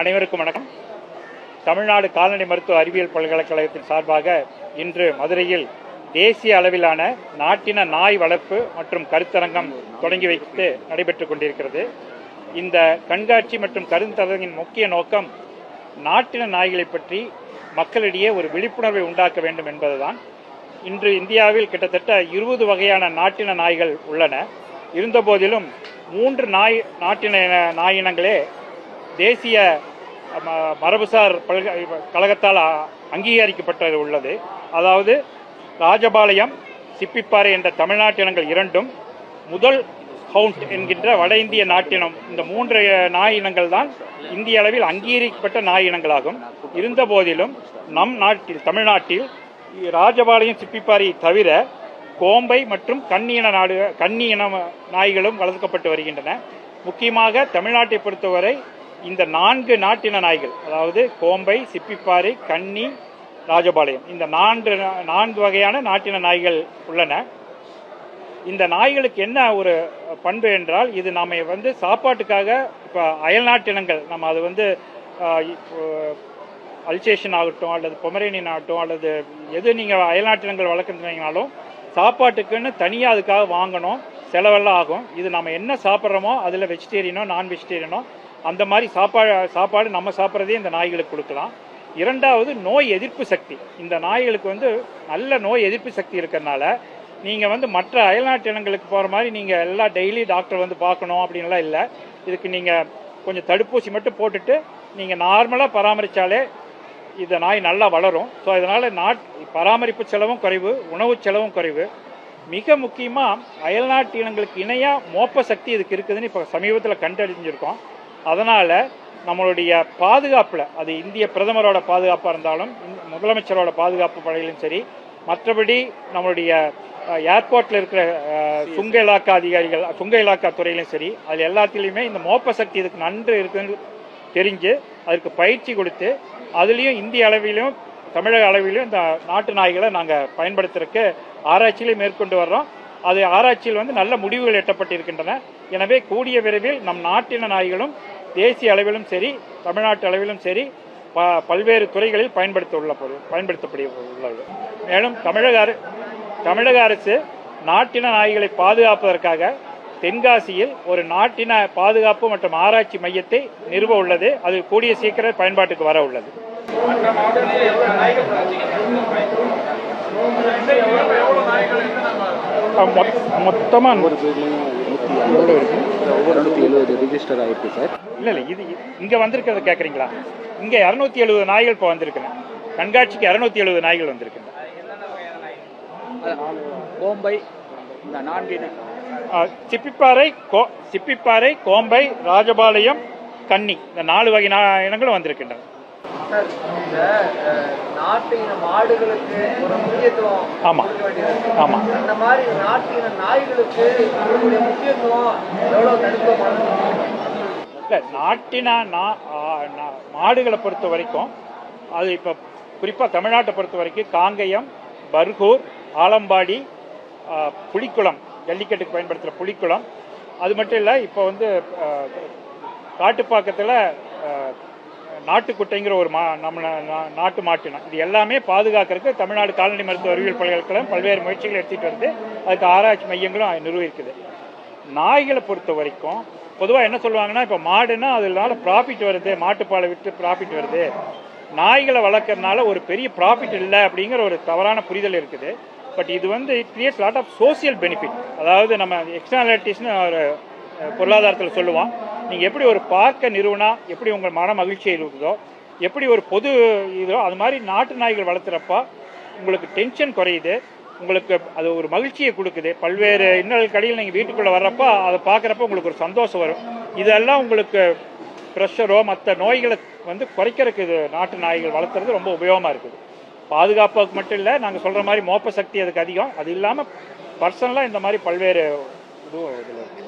அனைவருக்கும் வணக்கம். தமிழ்நாடு கால்நடை மருத்துவ அறிவியல் பல்கலைக்கழகத்தின் சார்பாக இன்று மதுரையில் தேசிய அளவிலான நாட்டின நாய் வளர்ப்பு மற்றும் கருத்தரங்கம் தொடங்கி வைத்து நடைபெற்றுக் கொண்டிருக்கிறது. இந்த கண்காட்சி மற்றும் கருத்தரங்கின் முக்கிய நோக்கம் நாட்டின நாய்களை பற்றி மக்களிடையே ஒரு விழிப்புணர்வை உண்டாக்க வேண்டும் என்பதுதான். இன்று இந்தியாவில் கிட்டத்தட்ட இருபது வகையான நாட்டின நாய்கள் உள்ளன. இருந்தபோதிலும் மூன்று நாய் நாட்டின நாயினங்களே தேசிய ம- மரபுசார் பல்கலை கழகத்தால் அங்கீகரிக்கப்பட்டது உள்ளது. அதாவது ராஜபாளையம் சிப்பிப்பாறை என்ற தமிழ்நாட்டினங்கள் இரண்டும் முதல் ஹவுண்ட் என்கின்ற வட இந்திய நாட்டினம் இந்த மூன்று நாய் இனங்கள் தான் இந்திய அளவில் அங்கீகரிக்கப்பட்ட நாய் இனங்களாகும். இருந்த போதிலும் நம் நாட்டில் தமிழ்நாட்டில் ராஜபாளையம் சிப்பிப்பாறையை தவிர கோம்பை மற்றும் கன்னியின நாடு கன்னி இன நாய்களும் வளர்க்கப்பட்டு வருகின்றன. முக்கியமாக தமிழ்நாட்டை பொறுத்தவரை இந்த நான்கு நாட்டின நாய்கள் அதாவது கோம்பை சிப்பிப்பாறை கன்னி ராஜபாளையம் இந்த நான்கு நான்கு வகையான நாட்டின நாய்கள் உள்ளன. இந்த நாய்களுக்கு என்ன ஒரு பண்பு என்றால் இது நம்ம வந்து சாப்பாட்டுக்காக இப்போ அயல்நாட்டினங்கள் நம்ம அது வந்து அல்சேஷன் ஆகட்டும் அல்லது பொமரேனியன் ஆகட்டும் அல்லது எது நீங்கள் அயல்நாட்டினங்கள் வளர்க்குறீங்கனாலும் சாப்பாட்டுக்குன்னு தனியாக அதுக்காக வாங்கணும் செலவெல்லாம் ஆகும். இது நம்ம என்ன சாப்பிட்றோமோ அதில் வெஜிடேரியனோ நான் வெஜிடேரியனோ அந்த மாதிரி சாப்பாடு சாப்பாடு நம்ம சாப்பிட்றதே இந்த நாய்களுக்கு கொடுக்கலாம். இரண்டாவது நோய் எதிர்ப்பு சக்தி. இந்த நாய்களுக்கு வந்து நல்ல நோய் எதிர்ப்பு சக்தி இருக்கிறதுனால நீங்கள் வந்து மற்ற அயல்நாட்டு இனங்களுக்கு போகிற மாதிரி நீங்கள் எல்லாம் டெய்லி டாக்டர் வந்து பார்க்கணும் அப்படின்லாம் இல்லை. இதுக்கு நீங்கள் கொஞ்சம் தடுப்பூசி மட்டும் போட்டுட்டு நீங்கள் நார்மலாக பராமரித்தாலே இந்த நாய் நல்லா வளரும். ஸோ இதனால் நாட் பராமரிப்பு செலவும் குறைவு உணவு செலவும் குறைவு. மிக முக்கியமாக அயல்நாட்டு இனங்களுக்கு இணையாக மோப்ப சக்தி இதுக்கு இருக்குதுன்னு இப்போ சமீபத்தில் கண்டறிஞ்சிருக்கோம். அதனால் நம்மளுடைய பாதுகாப்பில் அது இந்திய பிரதமரோட பாதுகாப்பாக இருந்தாலும் முதலமைச்சரோட பாதுகாப்பு படையிலும் சரி மற்றபடி நம்மளுடைய ஏர்போர்ட்டில் இருக்கிற சுங்க இலாக்கா அதிகாரிகள் சுங்க இலாக்கா துறையிலும் சரி அது எல்லாத்துலேயுமே இந்த மோப்ப சக்தி இதுக்கு நன்று இருக்குன்னு தெரிஞ்சு அதற்கு பயிற்சி கொடுத்து அதுலேயும் இந்திய அளவிலும் தமிழக அளவிலும் இந்த நாட்டு நாய்களை நாங்கள் பயன்படுத்துறதுக்கு ஆராய்ச்சியிலையும் மேற்கொண்டு வர்றோம். அது ஆராய்ச்சியில் வந்து நல்ல முடிவுகள் எட்டப்பட்டிருக்கின்றன. எனவே கூடிய விரைவில் நம் நாட்டின நாய்களும் தேசிய அளவிலும் சரி தமிழ்நாட்டு அளவிலும் சரி ப- பல்வேறு துறைகளில் பயன்படுத்த உள்ள பொருள் பயன்படுத்தப்பட உள்ளது. மேலும் தமிழக அர தமிழக அரசு நாட்டின நாய்களை பாதுகாப்பதற்காக தென்காசியில் ஒரு நாட்டின பாதுகாப்பு மற்றும் ஆராய்ச்சி மையத்தை நிறுவ உள்ளது. அது கூடிய சீக்கிரம் பயன்பாட்டுக்கு வர உள்ளது. மொத்தமாக பேர்லையும் நூற்றி ஒவ்வொரு நூற்றி எழுபது ரிஜிஸ்டர் ஆயிருக்கு சார் இல்ல இல்ல இது இங்க வந்திருக்கிறத கேக்குறீங்களா? இங்க 270 எழுபது நாய்கள் இப்போ வந்திருக்குங்க. கண்காட்சிக்கு 270 எழுபது நாய்கள் வந்திருக்குங்க. கோம்பை இந்த நான்கு சிப்பிப்பாறை கோ சிப்பிப்பாறை கோம்பை ராஜபாளையம் கன்னி. இந்த நாலு வகை இனங்களும் வந்திருக்கின்றன ஆமா. ஆமா. அந்த மாதிரி நாட்டு இன நாய்களுக்கு முக்கியத்துவம் எவ்வளவு இல்ல நாட்டின மாடுகளை பொறுத்த வரைக்கும் அது இப்போ குறிப்பாக தமிழ்நாட்டை பொறுத்த வரைக்கும் காங்கயம் பர்கூர் ஆலம்பாடி ஆ, புலிக்குளம் ஜல்லிக்கட்டுக்கு பயன்படுத்துகிற புலிக்குளம். அது மட்டும் இல்லை இப்போ வந்து காட்டுப்பாக்கத்தில் நாட்டுக்குட்டைங்கிற ஒரு மா நம்ம நா- நாட்டு மாட்டினம் இது எல்லாமே பாதுகாக்கிறதுக்கு தமிழ்நாடு கால்நடை மருத்துவ அறிவியல் பல்கலைக்கழகம் பல்வேறு முயற்சிகளை எடுத்துகிட்டு வருது. அதுக்கு ஆராய்ச்சி மையங்களும் நிர்வகிக்குது நாய்களை பொறுத்த வரைக்கும் பொதுவாக என்ன சொல்லுவாங்கன்னா இப்போ மாடுன்னா அதனால ப்ராஃபிட் வருது மாட்டுப்பாலை விட்டு ப்ராஃபிட் வருது. நாய்களை வளர்க்கறதுனால ஒரு பெரிய ப்ராஃபிட் இல்லை அப்படிங்கிற ஒரு தவறான புரிதல் இருக்குது. பட் இது வந்து creates lot of social benefit அதாவது நம்ம எக்ஸ்டர்னாலிட்டிஸ்னு ஒரு பொருளாதாரத்தில் சொல்லுவோம் நீங்கள் எப்படி ஒரு பார்க்க நிறுவனா எப்படி உங்கள் மன மகிழ்ச்சி இருக்குதோ எப்படி ஒரு பொது இதோ அது மாதிரி நாட்டு நாய்கள் வளர்த்துறப்ப உங்களுக்கு டென்ஷன் குறையுது உங்களுக்கு அது ஒரு மகிழ்ச்சியை கொடுக்குது பல்வேறு இன்னல் கடையில் நீங்கள் வீட்டுக்குள்ளே வர்றப்போ அதை பார்க்குறப்ப உங்களுக்கு ஒரு சந்தோஷம் வரும். இதெல்லாம் உங்களுக்கு ப்ரெஷரோ மற்ற நோய்களை வந்து குறைக்கிறதுக்கு இது நாட்டு நாய்கள் வளர்த்துறது ரொம்ப உபயோகமாக இருக்குது. பாதுகாப்புக்கு மட்டும் இல்லை நாங்கள் சொல்கிற மாதிரி மோப்ப சக்தி அதுக்கு அதிகம். அது இல்லாமல் பர்சனலாக இந்த மாதிரி பல்வேறு இதுவும் இதில் இருக்குது